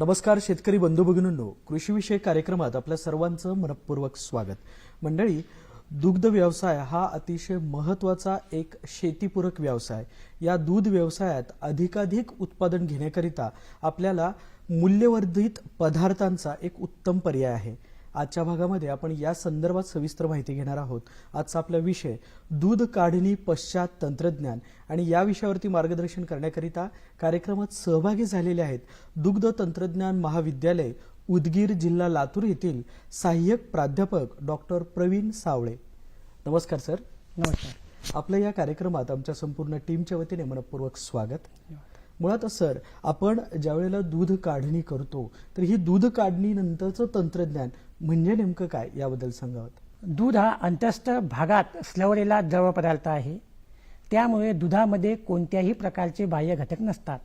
नमस्कार शेतकरी बंधू भगिनींनो. कृषीविषयक कार्यक्रमात आपल्या सर्वांचं मनपूर्वक स्वागत. मंडळी दुग्ध व्यवसाय हा अतिशय महत्त्वाचा एक शेतीपूरक व्यवसाय. या दूध व्यवसायात अधिकाधिक उत्पादन घेण्याकरिता आपल्याला मूल्यवर्धित पदार्थांचा एक उत्तम पर्याय आहे. आजच्या भागामध्ये आपण या संदर्भात सविस्तर माहिती घेणार आहोत. आजचा आपला विषय दूध काढणी पश्चात तंत्रज्ञान आणि या विषयावरती मार्गदर्शन करण्याकरिता कार्यक्रमात सहभागी झालेले आहेत दुग्ध तंत्रज्ञान महाविद्यालय उदगीर जिल्हा लातूर येथील सहाय्यक प्राध्यापक डॉक्टर प्रवीण सावळे. नमस्कार सर. नमस्कार. आपल्या या कार्यक्रमात आमच्या संपूर्ण टीमच्या वतीने मनपूर्वक स्वागत. मुळात सर आपण ज्या वेळेला दूध काढणी करतो तर ही दूध काढणीनंतरचं तंत्रज्ञान म्हणजे नेमकं काय याबद्दल सांगावं? दूध हा अंतस्थ भागात स्लवलेला द्रव पदार्थ आहे. त्यामुळे दुधामध्ये कोणत्याही प्रकारचे बाह्य घटक नसतात.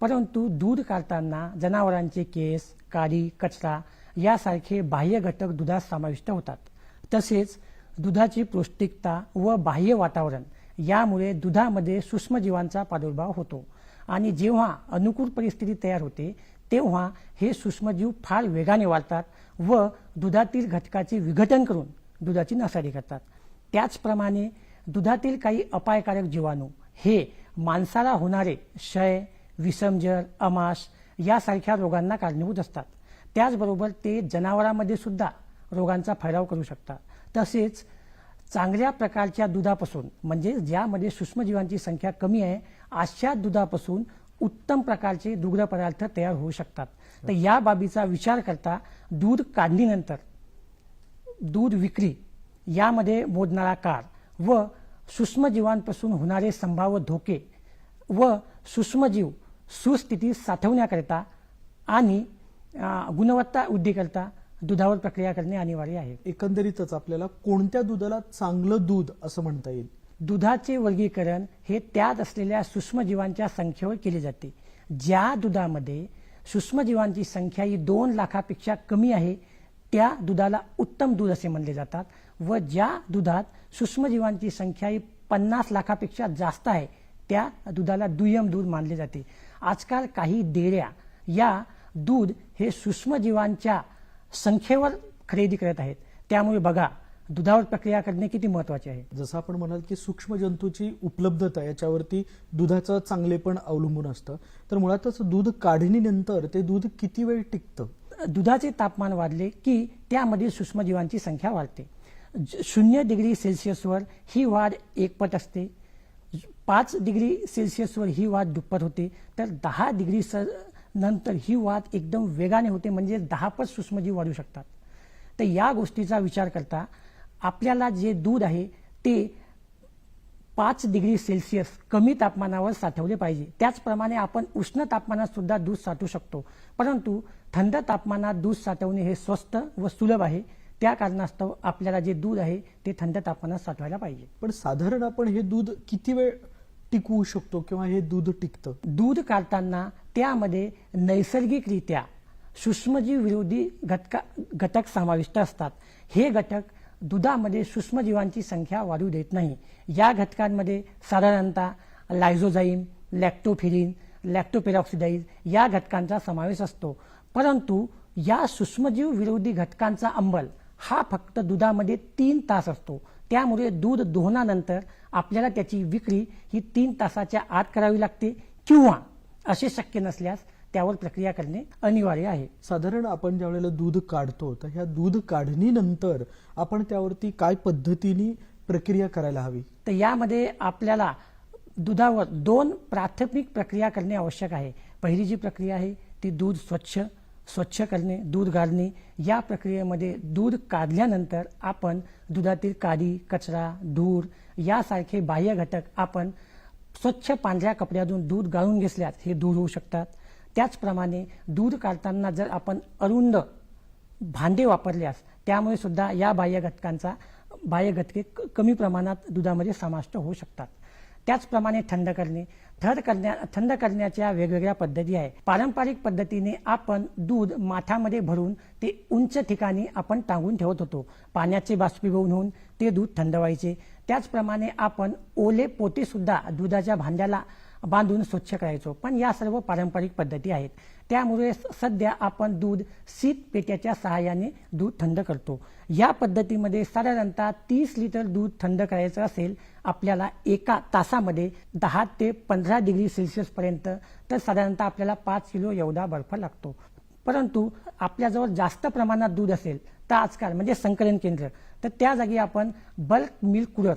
परंतु दूध काढताना जनावरांचे केस काडी कचरा यासारखे बाह्य घटक दुधात समाविष्ट होतात. तसेच दुधाची पौष्टिकता व बाह्य वातावरण यामुळे दुधामध्ये सूक्ष्मजीवांचा प्रादुर्भाव होतो. आणि जेव्हा अनुकूल परिस्थिती तयार होते तेव्हा हे सूक्ष्मजीव फार वेगाने वाढतात व दुधातील घटकाचे विघटन करून दुधाची नासाडी करतात. त्याचप्रमाणे दुधातील काही अपायकारक जीवाणू हे माणसाला होणारे क्षय विषमजर अमाश यासारख्या रोगांना कारणीभूत असतात. त्याचबरोबर ते जनावरांमध्ये सुद्धा रोगांचा फैलाव करू शकतात. तसेच चांगल्या प्रकारच्या दुधापासून म्हणजे ज्यामध्ये सूक्ष्मजीवांची संख्या कमी आहे अशा दुधापासून उत्तम प्रकारचे दुग्ध पदार्थ तयार होऊ शकतात. तर या बाबीचा विचार करता दूध काढणीनंतर दूध विक्री यामध्ये मोडणारा कार व सूक्ष्मजीवांपासून होणारे संभाव्य धोके व सूक्ष्मजीव सुस्थितीत साठवण्याकरिता आणि गुणवत्ता वृद्धीकरिता दुधावर प्रक्रिया करणे अनिवार्य आहे. एकंदरीतच आपल्याला कोणत्या दुधाला चांगलं दूध असं म्हणता येईल? दुधाचे वर्गीकरण हे त्यात असलेल्या सूक्ष्मजीवांच्या संख्येवर केले जाते. ज्या दुधामध्ये सूक्ष्मजीवांची संख्या ही दोन लाखापेक्षा कमी आहे त्या दुधाला उत्तम दूध असे म्हणले जातात व ज्या दुधात सूक्ष्मजीवांची संख्या ही पन्नास लाखापेक्षा जास्त आहे त्या दुधाला दुय्यम दूध मानले जाते. आजकाल काही डेऱ्या या दूध हे सूक्ष्मजीवांच्या संख्येवर खरेदी करत आहेत. त्यामुळे बघा दुधावर प्रक्रिया करणे किती महत्त्वाचे आहे. जसं आपण म्हणाल की सूक्ष्म जंतूची उपलब्धता याच्यावरती दुधाचं चांगलेपण अवलंबून असतं. तर मुळातच दूध काढणीनंतर ते दूध किती वेळ टिकतं? दुधाचे तापमान वाढले की त्यामध्ये सूक्ष्मजीवांची संख्या वाढते. शून्य डिग्री सेल्सिअसवर ही वाढ एकपट असते. पाच डिग्री सेल्सिअसवर ही वाढ दुप्पट होते. तर दहा डिग्री नंतर ही वाढ एकदम वेगाने होते म्हणजे दहापट सूक्ष्मजीव वाढू शकतात. तर या गोष्टीचा विचार करता आपल्याला जे दूध आहे ते पाच डिग्री सेल्सिअस कमी तापमानावर साठवले पाहिजे. त्याचप्रमाणे आपण उष्ण तापमानात सुद्धा दूध साठवू शकतो. परंतु थंड तापमानात दूध साठवणे हे स्वस्त व सुलभ आहे. त्या कारणास्तव आपल्याला जे दूध आहे ते थंड तापमानात साठवायला पाहिजे. पण साधारण आपण हे दूध किती वेळ टिकवू शकतो किंवा हे दूध टिकतं? दूध काढताना त्यामध्ये नैसर्गिकरित्या सूक्ष्मजीव विरोधी घटका घटक समाविष्ट असतात. हे घटक दुधामध्ये सूक्ष्मजीवांची संख्या वाढू देत नाही. या घटकांमध्ये साधारणतः लायझोझाईम लॅक्टोफिरिन लॅक्टोपेरॉक्सिडाईज या घटकांचा समावेश असतो. परंतु या सूक्ष्मजीव विरोधी घटकांचा अंमल हा फक्त दुधामध्ये तीन तास असतो. त्यामुळे दूध दोहनानंतर आपल्याला त्याची विक्री ही तीन तासाच्या आत करावी लागते किंवा असे शक्य नसल्यास त्यावर प्रक्रिया करणे अनिवार्य आहे. साधारण आपण ज्या वेळेला दूध काढतो तर ह्या दूध काढणीनंतर आपण त्यावरती काय पद्धतीने प्रक्रिया करायला हवी? तर यामध्ये आपल्याला दुधावर दोन प्राथमिक प्रक्रिया करणे आवश्यक आहे. पहिली जी प्रक्रिया आहे ती दूध स्वच्छ स्वच्छ करणे दूध गाळणे. या प्रक्रियेमध्ये दूध काढल्यानंतर आपण दुधातील काडी कचरा धूर यासारखे बाह्य घटक आपण स्वच्छ पांढऱ्या कपड्यातून दूध गाळून घेतल्यास हे दूर होऊ शकतात. त्याचप्रमाणे दूध काढताना जर आपण अरुंद भांडे वापरल्यास त्यामुळे सुद्धा या बाह्य घटकांचा बाह्य घटके क- कमी प्रमाणात दुधामध्ये समाविष्ट होऊ शकतात. त्याचप्रमाणे थंड करणे. थंड करण्या थंड करण्याच्या वेगवेगळ्या पद्धती आहे पारंपरिक पद्धतीने आपण दूध माठामध्ये भरून ते उंच ठिकाणी आपण टांगून ठेवत होतो. पाण्याचे बाष्पीभवन होऊन ते दूध थंड व्हायचे. त्याचप्रमाणे आपण ओले पोतेसुद्धा दुधाच्या भांड्याला बांधून स्वच्छ करायचो. पण या सर्व पारंपरिक पद्धती आहेत. त्यामुळे सध्या आपण दूध शीत पेट्याच्या सहाय्याने दूध थंड करतो. या पद्धतीमध्ये साधारणतः तीस लिटर दूध थंड करायचं असेल आपल्याला एका तासामध्ये दहा ते पंधरा डिग्री सेल्सिअसपर्यंत तर साधारणतः आपल्याला पाच किलो एवढा बर्फ लागतो. परंतु आपल्याजवळ जास्त प्रमाणात दूध असेल तर आजकाल म्हणजे संकलन केंद्र तर त्या जागी आपण बल्क मिल्क कूलर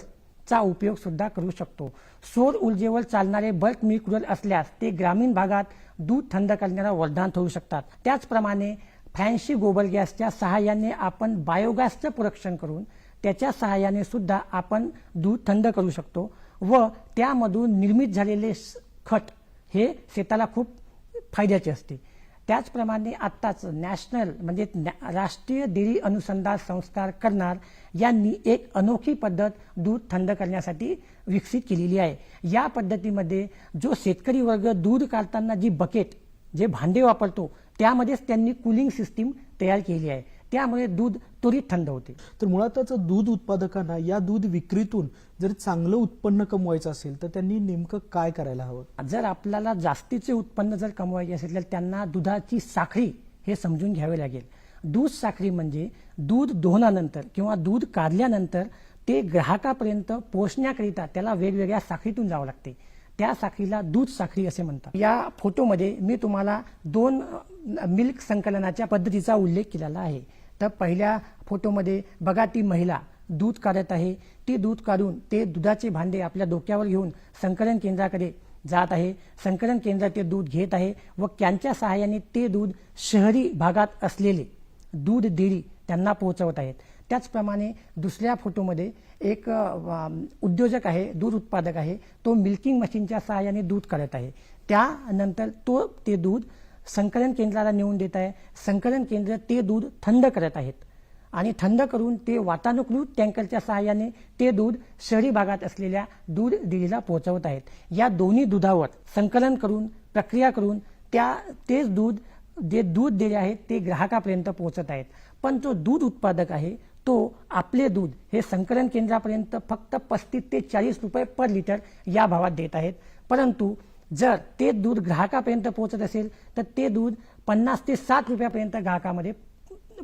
चा उपयोग सुद्धा करू शकतो. सौर ऊर्जेवर चालणारे बल्क मिल्क असल्यास ते ग्रामीण भागात दूध थंड करण्याला वरदान ठरू शकतात. त्याचप्रमाणे फॅन्सी गोबर गॅसच्या सहाय्याने आपण बायोगॅसचं प्रोडक्शन करून त्याच्या सहाय्याने सुद्धा आपण दूध थंड करू शकतो व त्यामधून निर्मित झालेले स- खत हे शेताला खूप फायद्याचे असते. त्याचप्रमाणे आत्ताच नॅशनल म्हणजे राष्ट्रीय डेअरी अनुसंधान संस्था करणार यांनी एक अनोखी पद्धत दूध थंड करण्यासाठी विकसित केलेली आहे. या पद्धतीमध्ये जो शेतकरी वर्ग दूध काढताना जी बकेट जे भांडे वापरतो त्यामध्येच त्यांनी कुलिंग सिस्टीम तयार केली आहे. त्यामुळे दूध त्वरित थंड होते. तर मुळातच दूध उत्पादकांना या दूध विक्रीतून जर चांगलं उत्पन्न कमवायचं असेल तर त्यांनी नेमकं काय करायला हवं? जर आपल्याला जास्तीचे उत्पन्न जर कमवायचे असेल तर त्यांना दुधाची साखळी हे समजून घ्यावे लागेल. दूध साखळी म्हणजे दूध दोहनानंतर किंवा दूध काढल्यानंतर ते ग्राहकापर्यंत पोहोचण्याकरिता त्याला वेगवेगळ्या साखळीतून जावं लागते. त्या साखळीला दूध साखळी असे म्हणतात. या फोटोमध्ये मी तुम्हाला दोन मिल्क संकलनाच्या पद्धतीचा उल्लेख केलेला आहे. तर पहिल्या फोटोमध्ये बघा ती महिला दूध काढत आहे. ती दूध काढून ते दुधाचे भांडे आपल्या डोक्यावर घेऊन संकलन केंद्राकडे जात आहे. संकलन केंद्रात ते दूध घेत आहे व त्यांच्या सहाय्याने ते दूध शहरी भागात असलेले दूध डेअरी त्यांना पोहोचवत आहेत. त्याचप्रमाणे दुसऱ्या फोटोमध्ये एक उद्योजक आहे दूध उत्पादक आहे. तो मिल्किंग मशीनच्या सहाय्याने दूध काढत आहे. त्यानंतर तो ते दूध संकलन केंद्राला नेऊन देत आहे. संकलन केंद्र ते दूध थंड करत आहेत. आणि थंड करून ते वातानुकूलित टँकरच्या सहाय्याने ते दूध शहरी भागात असलेल्या दूध डेअरीला पोहोचवत आहेत. या दोन्ही दुधावर संकलन करून प्रक्रिया करून त्या तेच दूध जे दूध दिले आहेत ते ग्राहकापर्यंत पोहोचत आहेत. पण जो दूध उत्पादक आहे तो आपले दूध हे संकलन केंद्रापर्यंत फक्त पस्तीस ते चाळीस रुपये पर लिटर या भावात देत आहेत. परंतु जर ते दूध ग्राहकापर्यंत पोहोचत असेल तर ते दूध पन्नास ते साठ रुपयापर्यंत ग्राहकामध्ये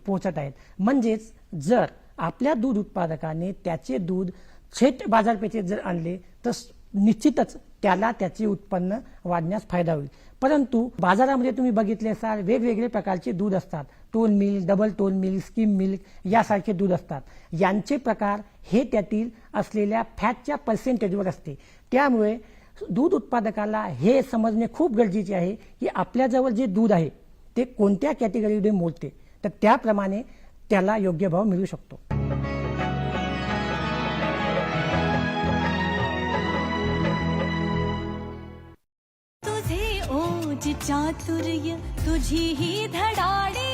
पोहोचत आहेत. म्हणजेच जर आपल्या दूध उत्पादकाने त्याचे दूध थेट बाजारपेठेत जर आणले तर निश्चितच त्याला त्याचे उत्पन्न वाढण्यास फायदा होईल. परंतु बाजारामध्ये तुम्ही बघितले असाल वेगवेगळे प्रकारचे दूध असतात. Tone milk double tone milk skim milk यासारखे दूध असतात. यांचे प्रकार हे त्यातील असलेल्या फॅटच्या पर्सेंटेजवर असते. त्यामुळे दूध उत्पादकाला हे समजणे खूप गरजेचे आहे की आपल्याजवळ जे दूध आहे ते कोणत्या कॅटेगरीमध्ये मोडते तर त्याप्रमाणे त्याला योग्य भाव मिळू शकतो. तुझे ओज चातुर्य तुझी ही धडाडे.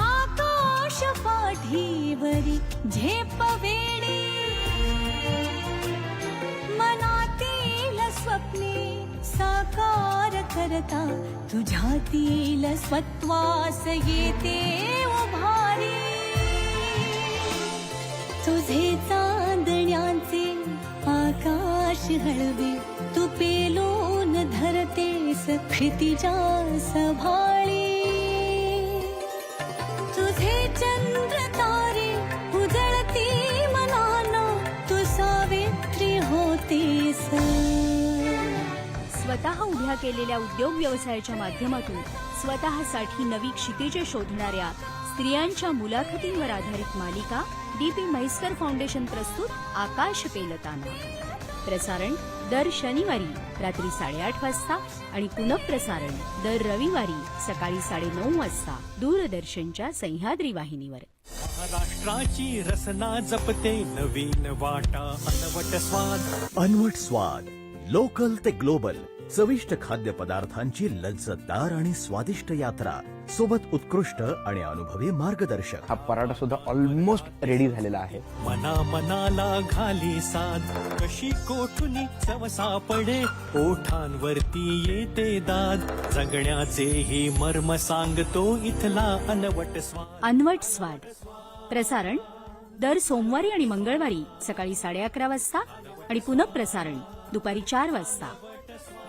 आकाश पाठीवरी झेपवे. करता? करता तुझ्यातील स्वत्वास येते उभारी तुझे चांदण्याचे आकाश हळवे तू पेलून धरते क्षितिजा सभाळी. तुझे चंद स्वतः उभ्या केलेल्या उद्योग व्यवसायाच्या माध्यमातून स्वतःसाठी नवी क्षितिजे शोधणाऱ्या स्त्रियांच्या मुलाखतींवर आधारित मालिका डीपी म्हैसकर फाउंडेशन प्रस्तुत आकाश पेलताना. प्रसारण दर शनिवारी रात्री साडेआठ वाजता आणि पुनःप्रसारण दर रविवारी सकाळी साडेनऊ वाजता दूरदर्शनच्या सह्याद्री वाहिनीवर. महाराष्ट्राची रसना जपते नवीन वाटा अनवट स्वाद. अनवट स्वाद लोकल ते ग्लोबल चविष्ट खाद्य पदार्थांची लज्जतदार आणि स्वादिष्ट यात्रा. सोबत उत्कृष्ट आणि अनुभवी मार्गदर्शक. हा पराठा सुद्धा ऑलमोस्ट रेडी झालेला आहे. मना मनाला घाली साध कशी कोठुनी चव सापडे? ओठांवरती येते दाद. जगण्याचे हे मर्म सांगतो इथला अनवट स्वाद. अनवट स्वाद. प्रसारण दर सोमवारी आणि मंगळवारी सकाळी साडे अकरा वाजता आणि पुनःप्रसारण दुपारी चार वाजता.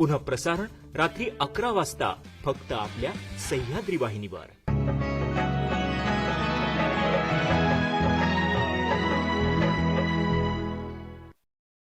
पुन्हा प्रसारण रात्री अकरा वाजता फक्त आपल्या सह्याद्री वाहिनीवर.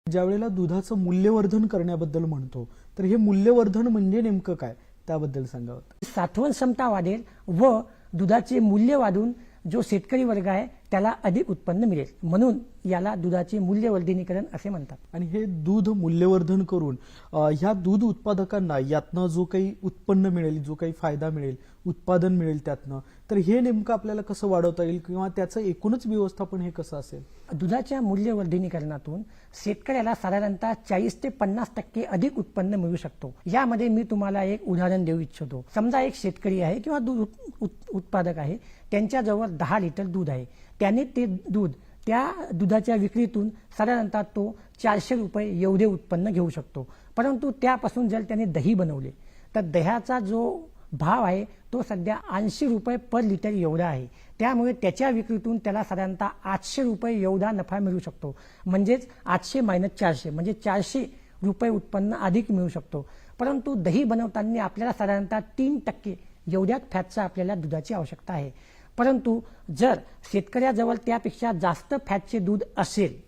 ज्या वेळेला दुधाचं मूल्यवर्धन करण्याबद्दल म्हणतो तर हे मूल्यवर्धन म्हणजे नेमकं काय? त्याबद्दल सांगावं साठवण क्षमता वाढेल व दुधाचे मूल्य वाढून जो शेतकरी वर्ग आहे त्याला अधिक उत्पन्न मिळेल. म्हणून याला दुधाचे मूल्यवर्धिनीकरण असे म्हणतात. आणि हे दूध मूल्यवर्धन करून ह्या दूध उत्पादकांना यातनं जो काही उत्पन्न मिळेल जो काही फायदा मिळेल उत्पादन मिळेल त्यातनं तर हे नेमकं आपल्याला कसं वाढवता येईल किंवा त्याचं एकूणच व्यवस्थापन हे कसं असेल? दुधाच्या मूल्यवर्धिनीकरणातून शेतकऱ्याला साधारणतः चाळीस ते पन्नास टक्के अधिक उत्पन्न मिळू शकतो. यामध्ये मी तुम्हाला एक उदाहरण देऊ इच्छितो. समजा एक शेतकरी आहे किंवा दूध उत- उत- उत्पादक आहे त्यांच्याजवळ दहा लिटर दूध आहे. त्याने ते दूध त्या दुधाच्या विक्रीतून साधारणतः तो चारशे रुपये एवढे उत्पन्न घेऊ शकतो. परंतु त्यापासून जर त्याने दही बनवले तर दह्याचा जो भाव आहे तो सध्या ऐंशी रुपये पर लिटर एवढा आहे. त्यामुळे त्याच्या विक्रीतून त्याला साधारणतः आठशे रुपये एवढा नफा मिळू शकतो. म्हणजेच आठशे मायनस चारशे म्हणजे चारशे रुपये उत्पन्न अधिक मिळू शकतो. परंतु दही बनवताना आपल्याला साधारणतः तीन टक्के एवढ्याच फॅटचा आपल्याला दुधाची आवश्यकता आहे. परंतु जर शेतकऱ्याजवळ त्यापेक्षा जास्त फॅटचे दूध असेल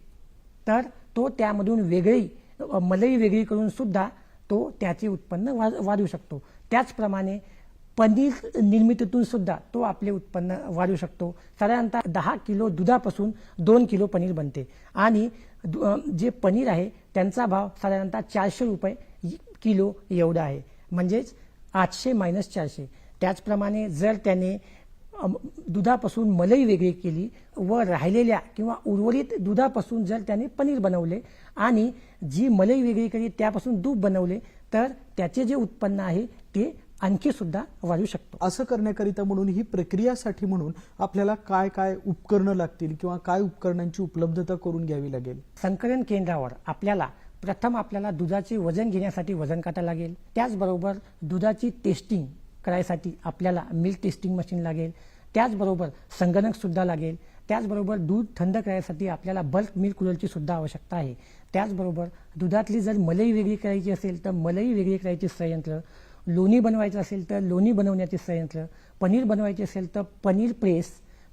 तर तो त्यामधून वेगळी मलई वेगळी करून सुद्धा तो त्याचे उत्पन्न वा वाढू शकतो. त्याचप्रमाणे पनीर निर्मितीतून सुद्धा तो आपले उत्पन्न वाढू शकतो. साधारणतः दहा किलो दुधापासून दोन किलो पनीर बनते. आणि दु- जे पनीर आहे त्यांचा भाव साधारणतः चारशे रुपये किलो एवढा आहे. म्हणजेच आठशे मायनस चारशे. त्याचप्रमाणे जर त्याने दुधापासून मलई वेगळी केली व राहिलेल्या किंवा उर्वरित दुधापासून जर त्याने पनीर बनवले आणि जी मलई वेगळी केली त्यापासून दूध बनवले तर त्याचे जे उत्पन्न आहे ते आणखी सुद्धा वाढू शकतो. असं करण्याकरिता म्हणून ही प्रक्रियासाठी म्हणून आपल्याला काय काय उपकरणं लागतील किंवा काय उपकरणांची उपलब्धता करून घ्यावी लागेल? संकलन केंद्रावर आपल्याला प्रथम आपल्याला दुधाचे वजन घेण्यासाठी वजन काटा लागेल. त्याचबरोबर दुधाची टेस्टिंग करायसाठी आपल्याला मिल्क टेस्टिंग मशीन लागेल. त्याचबरोबर संगणकसुद्धा लागेल. त्याचबरोबर दूध थंड करायसाठी आपल्याला बल्क मिल्क कूलरची सुद्धा आवश्यकता आहे. त्याचबरोबर दुधातली जर मलई वेगळी करायची असेल तर मलई वेगळी करायची संयंत्र. लोणी बनवायचं असेल तर लोणी बनवण्याचे संयंत्र. पनीर बनवायचे असेल तर पनीर प्रेस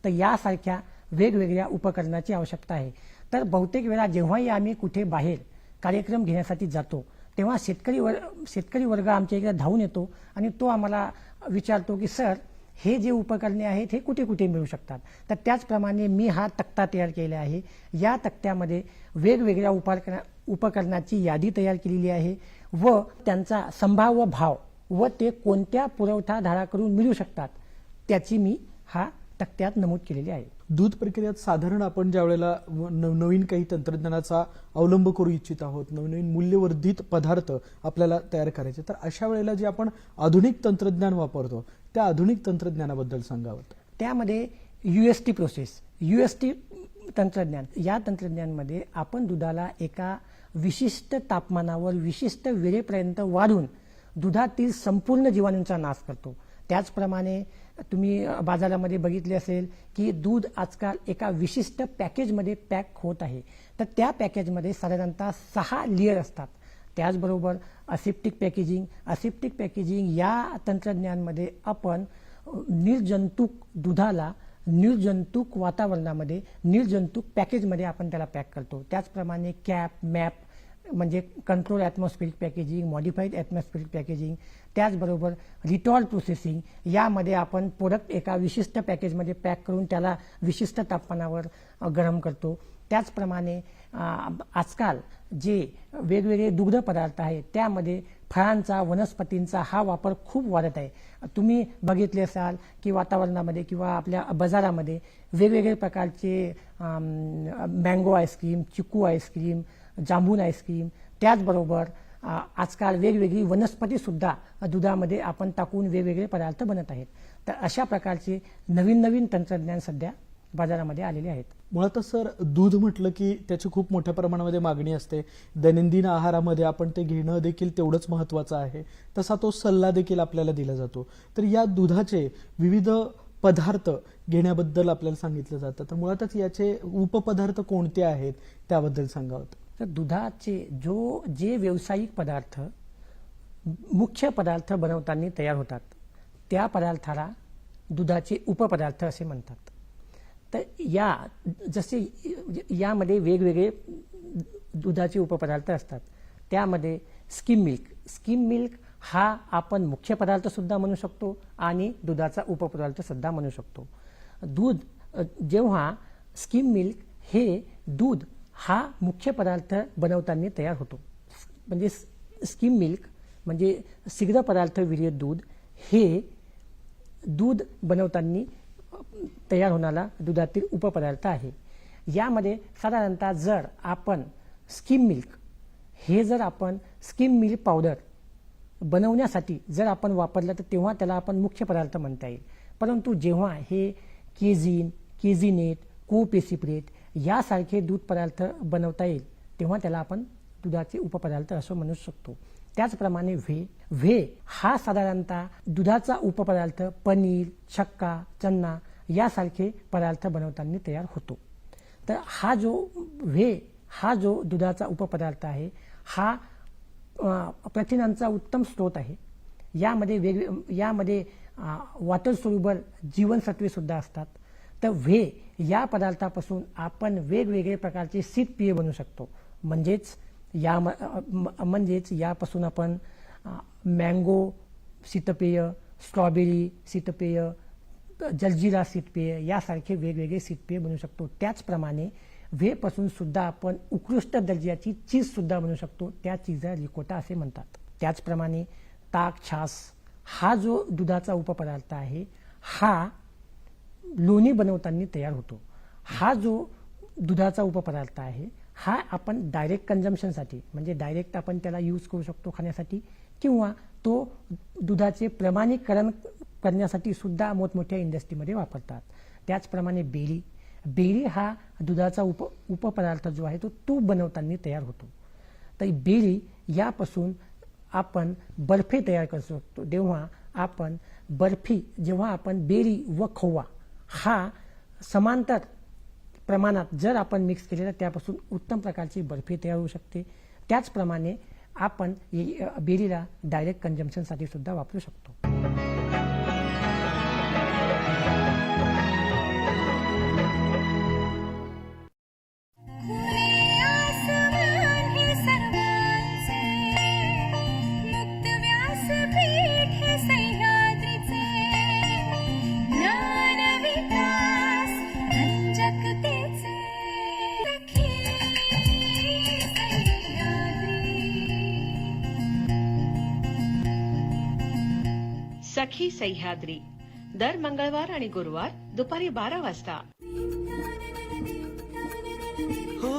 तर यासारख्या वेगवेगळ्या उपकरणाची आवश्यकता आहे. तर बहुतेक वेळा जेव्हाही आम्ही कुठे बाहेर कार्यक्रम घेण्यासाठी जातो तेव्हा शेतकरी वर शेतकरी वर्ग आमच्या इकडे धावून येतो आणि तो आम्हाला विचारतो की सर हे जे उपकरणे आहेत हे कुठे कुठे मिळू शकतात? तर त्याचप्रमाणे मी हा तक्ता तयार केला आहे. या तक्त्यामध्ये वेगवेगळ्या उपकरणा उपकरणाची यादी तयार केलेली आहे व त्यांचा संभाव्य भाव व ते कोणत्या पुरवठादाराकडून मिळू शकतात त्याची मी हा तक्त्यात नमूद केलेली आहे. दूध प्रक्रियेत साधारण आपण ज्या वेळेला व- काही तंत्रज्ञानाचा अवलंब करू इच्छित आहोत नवनवीन मूल्यवर्धित पदार्थ आपल्याला तयार करायचे तर अशा वेळेला जे आपण आधुनिक तंत्रज्ञान वापरतो त्या आधुनिक तंत्रज्ञानाबद्दल सांगावं त्यामध्ये U S T process U S T तंत्रज्ञान या तंत्रज्ञानमध्ये आपण दुधाला एका विशिष्ट तापमानावर विशिष्ट वेळेपर्यंत वाढून दुधातील संपूर्ण जीवाणूंचा नाश करतो. त्याचप्रमाणे तुम्ही बाजारामध्ये बघितले असेल की दूध आजकाल एका विशिष्ट पॅकेजमध्ये पॅक होत आहे. तर त्या पॅकेजमध्ये साधारणतः सहा लेअर असतात. त्याचबरोबर असिप्टिक पॅकेजिंग असिप्टिक पॅकेजिंग या तंत्रज्ञानमध्ये आपण निर्जंतुक दुधाला निर्जंतुक वातावरणामध्ये निर्जंतुक पॅकेजमध्ये आपण त्याला पॅक करतो. त्याचप्रमाणे कॅप मॅप म्हणजे control atmospheric packaging modified atmospheric packaging त्याचबरोबर रिटॉल प्रोसेसिंग यामध्ये आपण प्रोडक्ट एका विशिष्ट पॅकेजमध्ये पॅक करून त्याला विशिष्ट तापमानावर गरम करतो. त्याचप्रमाणे आजकाल जे वेगवेगळे दुग्ध पदार्थ आहेत त्यामध्ये फळांचा वनस्पतींचा हा वापर खूप वाढत आहे. तुम्ही बघितले असाल की वातावरणामध्ये किंवा आपल्या बाजारामध्ये वेगवेगळे प्रकारचे मँगो आईस्क्रीम चिकू आईस्क्रीम जांभून आईस्क्रीम त्याचबरोबर आजकाल वेगवेगळी वनस्पती सुद्धा दुधामध्ये आपण टाकून वेगवेगळे पदार्थ बनत आहेत. तर अशा प्रकारचे नवीन नवीन तंत्रज्ञान सध्या बाजारामध्ये आलेले आहेत. मुळातच सर दूध म्हटलं की त्याची खूप मोठ्या प्रमाणामध्ये मागणी असते. दैनंदिन आहारामध्ये आपण ते घेणं देखील तेवढंच महत्त्वाचं आहे. तसा तो सल्ला देखील आपल्याला दिला जातो. तर या दुधाचे विविध पदार्थ घेण्याबद्दल आपल्याला सांगितलं जातं. तर मुळातच याचे उपपदार्थ कोणते आहेत त्याबद्दल सांगावं तर दुधाचे जो जे व्यावसायिक पदार्थ मुख्य पदार्थ बनवताना तयार होतात त्या पदार्थाला दुधाचे उपपदार्थ असे म्हणतात. तर या जसे यामध्ये वेगवेगळे दुधाचे उपपदार्थ असतात. त्यामध्ये स्किम मिल्क स्किम मिल्क हा आपण मुख्य पदार्थ सुद्धा म्हणू शकतो आणि दुधाचा उपपदार्थ सुद्धा म्हणू शकतो. दूध जेव्हा स्किम मिल्क हे दूध हा मुख्य पदार्थ बनवताना तयार होतो. म्हणजे स्किम मिल्क म्हणजे शीघ्र पदार्थ विरहित दूध हे दूध बनवताना तयार होणारा दुधातील उपपदार्थ आहे. यामध्ये साधारणतः जर आपण स्किम मिल्क हे जर आपण स्किम मिल्क पावडर बनवण्यासाठी जर आपण वापरलं तर तेव्हा त्याला आपण मुख्य पदार्थ म्हणता येईल. परंतु जेव्हा हे केझिन केझिनेट कोपेसिप्रेट यासारखे दूध पदार्थ बनवता येईल तेव्हा त्याला आपण दुधाचे उपपदार्थ असं म्हणू शकतो. त्याचप्रमाणे व्हे व्हे हा साधारणतः दुधाचा उपपदार्थ पनीर छक्का चन्ना यासारखे पदार्थ बनवताना तयार होतो. तर हा जो व्हे हा जो दुधाचा उपपदार्थ आहे हा प्रथिनांचा उत्तम स्रोत आहे. यामध्ये वेगवे यामध्ये वॉटर सोल्युबल जीवनसत्वे सुद्धा असतात. तर व्हे या पदार्थापासून आपण वेगवेगळे प्रकारचे शीतपेय बनवू शकतो. म्हणजेच या म- म्हणजेच यापासून आपण मँगो शीतपेय स्ट्रॉबेरी शीतपेय जलजिरा शीतपेय यासारखे वेगवेगळे शीतपेय बनवू शकतो. त्याचप्रमाणे व्हेपासून सुद्धा आपण उत्कृष्ट दर्जाची चीज सुद्धा बनवू शकतो. त्या चीजला रिकोटा असे म्हणतात. त्याचप्रमाणे ताक छास हा जो दुधाचा उपपदार्थ आहे हा लोणी बनवताना तयार होतो. हा जो दुधाचा उपपदार्थ आहे हा आपण डायरेक्ट कन्झम्पशनसाठी म्हणजे डायरेक्ट आपण त्याला यूज करू शकतो खाण्यासाठी किंवा तो दुधाचे प्रमाणीकरण करण्यासाठी सुद्धा मोठमोठ्या इंडस्ट्रीमध्ये वापरतात. त्याचप्रमाणे बेरी बेरी हा दुधाचा उप उपपदार्थ जो आहे तो तूप बनवताना तयार होतो. तर बेरी यापासून आपण बर्फी तयार करू शकतो. तेव्हा आपण बर्फी जेव्हा आपण बेरी व खोवा हा समांतर प्रमाणात जर आपण मिक्स केले तर त्यापासून उत्तम प्रकारची बर्फी तयार होऊ शकते. त्याचप्रमाणे आपण बेरीला डायरेक्ट कन्झम्पशनसाठी सुद्धा वापरू शकतो. सह्याद्री. दर मंगळवार आणि गुरुवार दुपारी बारा वाजता. हो,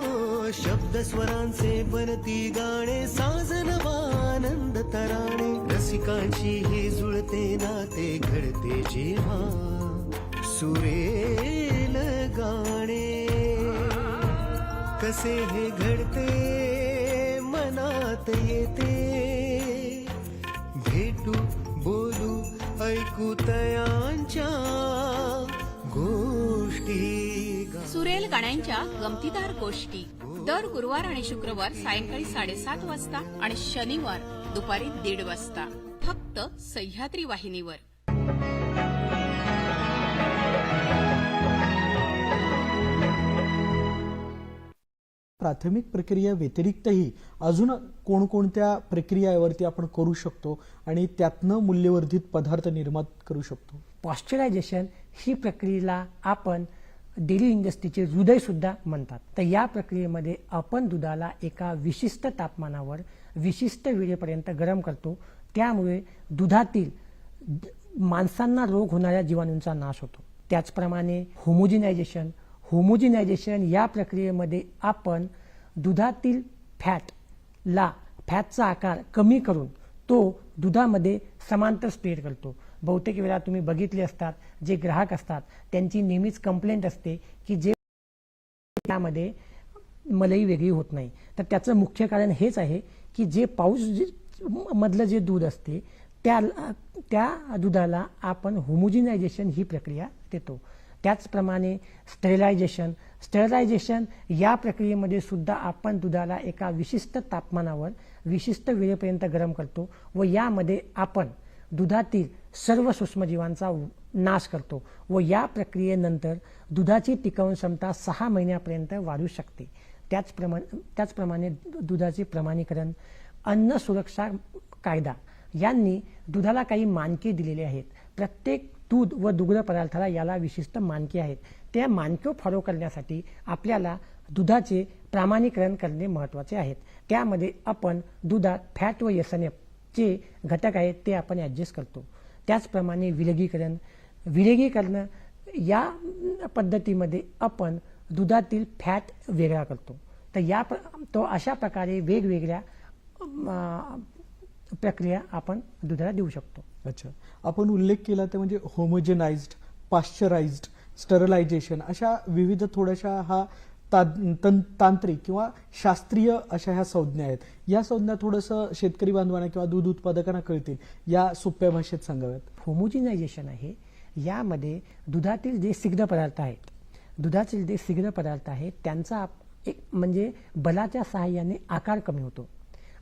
हो शब्द स्वरांचे बनती गाणे साजन आनंद तराणे. रसिकांची हे जुळते नाते घडते जेव्हा सुरेल गाणे. कसे हे घडते मनात येते. भेटू बोलू ऐकू तयांच्या गोष्टी सुरेल गाण्यांच्या गमतीदार गोष्टी. दर गुरुवार आणि शुक्रवार सायंकाळी साडेसात वाजता आणि शनिवार दुपारी दीड वाजता. फक्त सह्याद्री वाहिनीवर. प्राथमिक प्रक्रिया व्यतिरिक्तही अजून कोणकोणत्या प्रक्रियावरती आपण करू शकतो आणि त्यातनं मूल्यवर्धित पदार्थ निर्माण करू शकतो? पॉश्चरायझेशन ही प्रक्रियेला आपण डेअरी इंडस्ट्रीचे हृदय सुद्धा म्हणतात. तर या प्रक्रियेमध्ये आपण दुधाला एका विशिष्ट तापमानावर विशिष्ट वेळेपर्यंत गरम करतो. त्यामुळे दुधातील माणसांना रोग होणाऱ्या जीवाणूंचा नाश होतो. त्याचप्रमाणे होमोजिनायझेशन होमोजिनायझेशन या प्रक्रियेमध्ये आपण दुधातील फॅटला फॅटचा आकार कमी करून तो दुधामध्ये समांतर स्प्रेड करतो. बहुतेक वेळा तुम्ही बघितले असतात जे ग्राहक असतात त्यांची नेहमीच कंप्लेंट असते की जे त्यामध्ये मलई वेगळी होत नाही. तर त्याचं मुख्य कारण हेच आहे की जे पाऊस मधलं जे दूध असते त्या त्या दुधाला आपण होमोजिनायझेशन ही प्रक्रिया देतो. त्याचप्रमाणे स्टेरिलायझेशन. स्टेरिलायझेशन या प्रक्रियेमध्ये सुद्धा आपण दुधाला एका विशिष्ट तापमानावर विशिष्ट वेळेपर्यंत गरम करतो व यामध्ये आपण दुधातील सर्व सूक्ष्मजीवांचा नाश करतो व या प्रक्रियेनंतर दुधाची टिकवून क्षमता सहा महिन्यापर्यंत वाढू शकते. त्याचप्रमाणे त्याचप्रमाणे दुधाचे प्रमाणीकरण अन्न सुरक्षा कायदा यांनी दुधाला काही मानके दिलेले आहेत. प्रत्येक दूध व दुग्ध पदार्थाला याला विशिष्ट मानके आहेत. त्या मानके फॉलो करण्यासाठी आपल्याला दुधाचे प्रामाणीकरण करणे महत्त्वाचे आहेत. त्यामध्ये आपण दुधात फॅट व एस एन एफ जे घटक आहेत ते आपण ॲडजस्ट करतो. त्याचप्रमाणे विलगीकरण. विलगीकरण या पद्धतीमध्ये आपण दुधातील फॅट वेगळा करतो. तर या प्र- तो अशा प्रकारे वेगवेगळ्या प्रक्रिया आपण दुधाला देऊ शकतो. अच्छा. आपण उल्लेख केला ते म्हणजे होमोजेनाइज्ड पाश्चराइज्ड स्टरलायझेशन अशा विविध थोड्याशा हा तांत्रिक किंवा शास्त्रीय अशा ह्या संज्ञा आहेत. या संज्ञा थोडंसं शेतकरी बांधवांना किंवा दूध उत्पादकांना कळतील. या सोप्या भाषेत सांगाव्यात. होमोजिनायझेशन आहे. यामध्ये दुधातील जे सिग्ध पदार्थ आहेत दुधातील जे सिग्ध पदार्थ आहेत त्यांचा एक म्हणजे बलाच्या सहाय्याने आकार कमी होतो.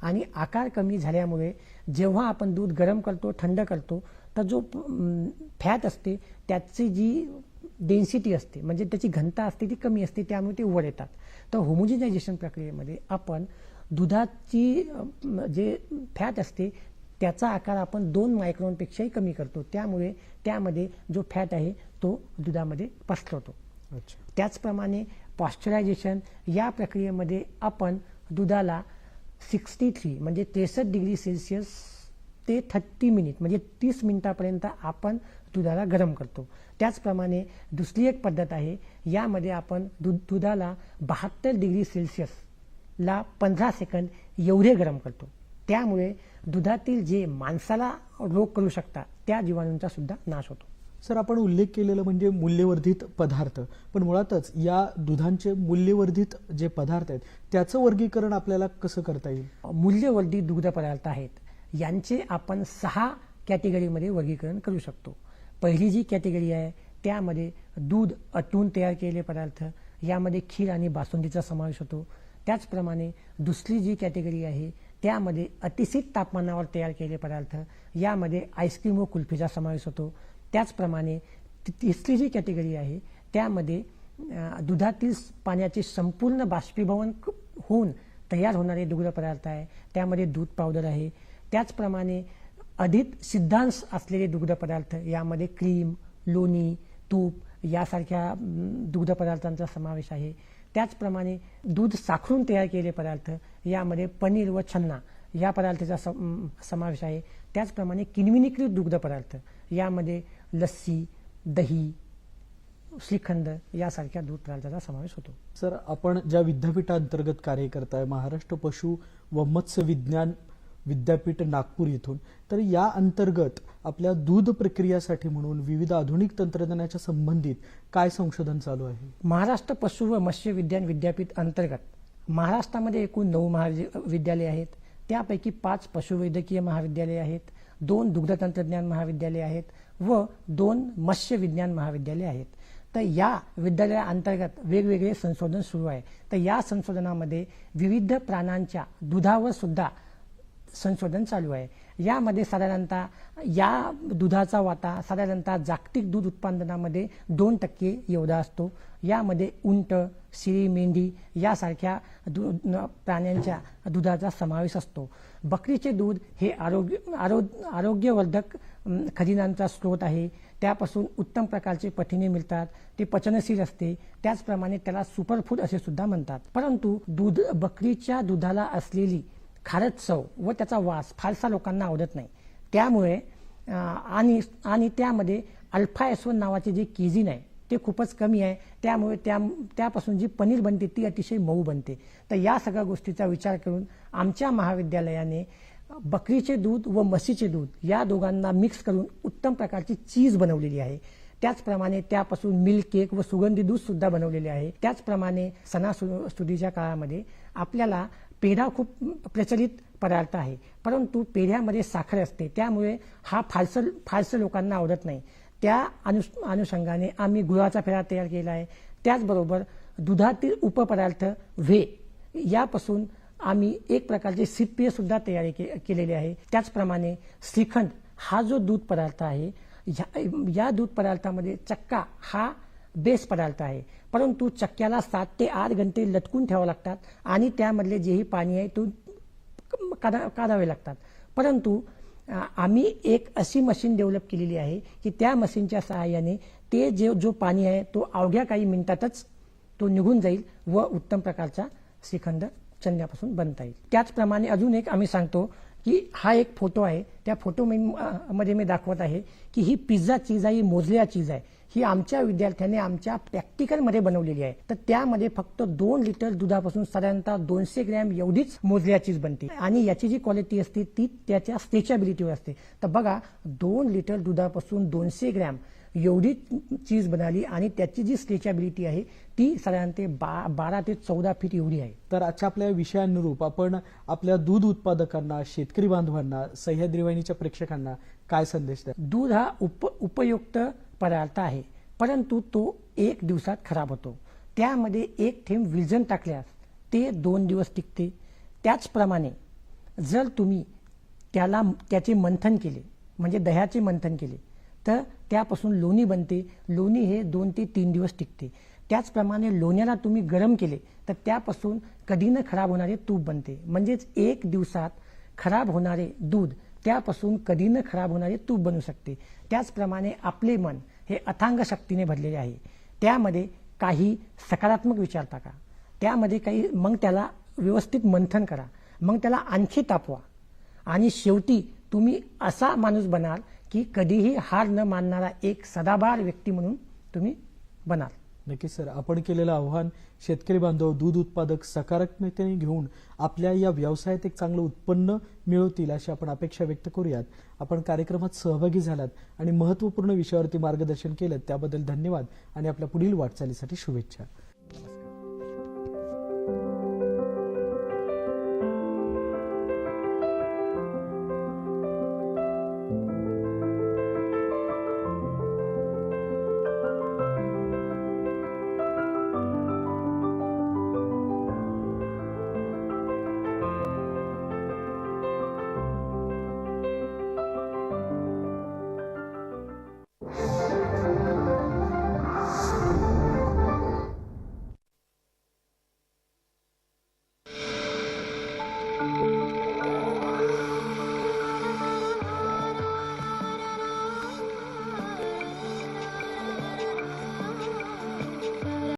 आणि आकार कमी झाल्यामुळे जेव्हा आपण दूध गरम करतो थंड करतो तर जो फॅट असते त्याची जी डेन्सिटी असते म्हणजे त्याची घनता असते ती कमी असते त्यामुळे ते वर येतात. तर होमोजिनायझेशन प्रक्रियेमध्ये आपण दुधाची जे फॅट असते त्याचा आकार आपण दोन मायक्रॉनपेक्षाही कमी करतो. त्यामुळे त्यामध्ये जो फॅट आहे तो दुधामध्ये पसरवतो. अच्छा. त्याचप्रमाणे पॉश्चरायझेशन या प्रक्रियेमध्ये आपण दुधाला सिक्स्टी थ्री म्हणजे त्रेसष्ट डिग्री सेल्सिअस ते थर्टी मिनिट म्हणजे तीस मिनिटापर्यंत आपण दुधाला गरम करतो. त्याचप्रमाणे दुसरी एक पद्धत आहे यामध्ये आपण दूध दुधाला बहात्तर डिग्री सेल्सिअसला पंधरा सेकंद एवढे गरम करतो. त्यामुळे दुधातील जे माणसाला रोग करू शकतात त्या जीवाणूंचा सुद्धा नाश होतो. सर आपण उल्लेख केलेलं म्हणजे मूल्यवर्धित पदार्थ. पण मुळातच या दुधांचे मूल्यवर्धित जे पदार्थ आहेत त्याचं वर्गीकरण आपल्याला कसं करता येईल? मूल्यवर्धित दुग्ध पदार्थ आहेत यांचे आपण सहा कॅटेगरीमध्ये वर्गीकरण करू शकतो. पहिली जी कॅटेगरी आहे त्यामध्ये दूध अटून तयार केलेले पदार्थ यामध्ये खीर आणि बासुंदीचा समावेश होतो. त्याचप्रमाणे दुसरी जी कॅटेगरी आहे त्यामध्ये अतिशीत तापमानावर तयार केलेले पदार्थ यामध्ये आईस्क्रीम व कुल्फीचा समावेश होतो. त्याचप्रमाणे तिसरी जी कॅटेगरी आहे त्यामध्ये दुधातील पाण्याचे संपूर्ण बाष्पीभवन होऊन तयार होणारे दुग्ध पदार्थ आहे. त्यामध्ये दूध पावडर आहे. त्याचप्रमाणे अधिक सिद्धांश असलेले दुग्ध पदार्थ यामध्ये क्रीम लोणी तूप यासारख्या दुग्धपदार्थांचा दुग्ध पदार्थांचा समावेश आहे. त्याचप्रमाणे दूध साखरून तयार केलेले पदार्थ यामध्ये पनीर व छन्ना या पदार्थाचा सम- समावेश आहे. त्याचप्रमाणे किणविणीकृत दुग्ध पदार्थ यामध्ये लस्सी दही श्रीखंड यासारख्या दूध पदार्थाचा समावेश होतो. सर आपण ज्या विद्यापीठांतर्गत कार्य करताय महाराष्ट्र पशु व मत्स्य विज्ञान विद्यापीठ नागपूर इथून तर या अंतर्गत आपल्या दूध प्रक्रियासाठी म्हणून विविध आधुनिक तंत्रज्ञानाच्या संबंधित काय संशोधन चालू आहे? महाराष्ट्र पशु व मत्स्य विज्ञान विद्यापीठ अंतर्गत महाराष्ट्रामध्ये एकूण नऊ महाविद्यालये आहेत. त्यापैकी पाच पशुवैद्यकीय महाविद्यालये आहेत. दोन दुग्धतंत्रज्ञान महाविद्यालये आहेत. व दोन मत्स्य विज्ञान महाविद्यालये आहेत. तर या विद्यालयाअंतर्गत वेगवेगळे संशोधन सुरू आहे. तर या संशोधनामध्ये विविध प्राण्यांच्या दुधावर सुद्धा संशोधन चालू आहे. यामध्ये साधारणतः या दुधाचा वाटा साधारणतः जागतिक दूध उत्पादनामध्ये दोन टक्के एवढा असतो. यामध्ये उंट शिळी मेंढी यासारख्या दु प्राण्यांच्या दुधाचा समावेश असतो. बकरीचे दूध हे आरोग्य आरो आरोग्यवर्धक खजिनांचा स्रोत आहे. त्यापासून उत्तम प्रकारचे पथिने मिळतात. ते पचनशील असते. त्याचप्रमाणे त्याला सुपरफूड असे सुद्धा म्हणतात. परंतु दूध बकरीच्या दुधाला असलेली खारट चव व त्याचा वास फारसा लोकांना आवडत नाही. त्यामुळे आणि आणि त्यामध्ये अल्फा एस नावाची नावाचे जे केझिन आहे ते खूपच कमी आहे. त्यामुळे त्या त्यापासून जी पनीर बनते ती अतिशय मऊ बनते. तर या सगळ्या गोष्टीचा विचार करून आमच्या महाविद्यालयाने बकरीचे दूध व म्हशीचे दूध या दोघांना मिक्स करून उत्तम प्रकारची चीज बनवलेली आहे. त्याचप्रमाणे त्यापासून मिल्क केक व सुगंधी दूध सुद्धा बनवलेले आहे. त्याचप्रमाणे सणासुदीच्या काळामध्ये आपल्याला पेढा खूप प्रचलित पदार्थ आहे. परंतु पेढ्यामध्ये साखर असते. त्यामुळे हा फारसं फारसं लोकांना आवडत नाही. त्या अनु अनुषंगाने आम्ही गुळाचा पेढा तयार केला आहे. त्याचबरोबर दुधातील उपपदार्थ व्हे यापासून आम्ही एक प्रकारचे शीतपेय सुद्धा तयारी के केलेले आहे. त्याचप्रमाणे श्रीखंड हा जो दूध पदार्थ आहे ह्या- या दूध पदार्थामध्ये चक्का हा बेस पदार्थ आहे. परंतु चक्क्याला सात ते आठ घंटे लटकून ठेवावं लागतात आणि त्यामधले जेही पाणी आहे तो काढा काढावे लागतात. परंतु आम्ही एक अशी मशीन डेव्हलप केलेली आहे की त्या मशीनच्या सहाय्याने ते जे जो पाणी आहे तो अवघ्या काही मिनिटातच तो निघून जाईल व उत्तम प्रकारचा श्रीखंड चंद्यापासून बनता येईल. त्याचप्रमाणे अजून एक आम्ही सांगतो की हा एक फोटो आहे. त्या फोटो मध्ये मी दाखवत आहे की ही पिझ्झा चीज आहे ही मोजल्या चीज आहे. ही आमच्या विद्यार्थ्यांनी आमच्या प्रॅक्टिकलमध्ये बनवलेली आहे. तर त्यामध्ये फक्त दोन लिटर दुधापासून साधारणतः दोनशे ग्रॅम एवढीच मोजल्या चीज बनते. आणि याची जी क्वालिटी असते ती त्याच्या स्ट्रेचॅबिलिटीवर असते. तर बघा दोन लिटर दुधापासून दोनशे ग्रॅम एवढी चीज बनाली आणि त्याची जी स्ट्रेचॅबिलिटी आहे ती साधारणतः बा बारा ते चौदा फीट एवढी आहे. तर आजच्या आपल्या विषयानुरूप आपण आपल्या दूध उत्पादकांना शेतकरी बांधवांना सह्याद्री वाहिनीच्या प्रेक्षकांना काय संदेश द्या दूध हा उप उपयुक्त पदार्थ आहे. परंतु तो एक दिवसात खराब होतो. त्यामध्ये एक थेंब विलजन टाकल्यास ते दोन दिवस टिकते. त्याचप्रमाणे जर तुम्ही त्याला त्याचे मंथन केले म्हणजे दह्याचे मंथन केले तर त्यापासून लोणी बनते. लोणी हे दोन ते तीन दिवस टिकते. त्याचप्रमाणे लोण्याला तुम्ही गरम केले तर त्यापासून कधी न खराब होणारे तूप बनते. म्हणजेच एक दिवसात खराब होणारे दूध त्यापासून कधी न खराब होणारे तूप बनू शकते. त्याचप्रमाणे आपले मन हे अथांग शक्तीने भरलेले आहे. त्यामध्ये काही सकारात्मक विचार टाका. त्यामध्ये काही मग त्याला व्यवस्थित मंथन करा. मग त्याला आणखी तापवा. आणि शेवटी तुम्ही असा माणूस बनाल की कधीही हार न मानणारा एक सदाबार व्यक्ती म्हणून तुम्ही बनाल. नक्की सर आपण केलेलं आव्हान शेतकरी बांधव दूध उत्पादक सकारात्मकतेने घेऊन आपल्या या व्यवसायात एक चांगलं उत्पन्न मिळवतील अशी आपण अपेक्षा व्यक्त करूयात. आपण कार्यक्रमात सहभागी झालात आणि महत्त्वपूर्ण विषयावरती मार्गदर्शन केलं त्याबद्दल धन्यवाद आणि आपल्या पुढील वाटचालीसाठी शुभेच्छा.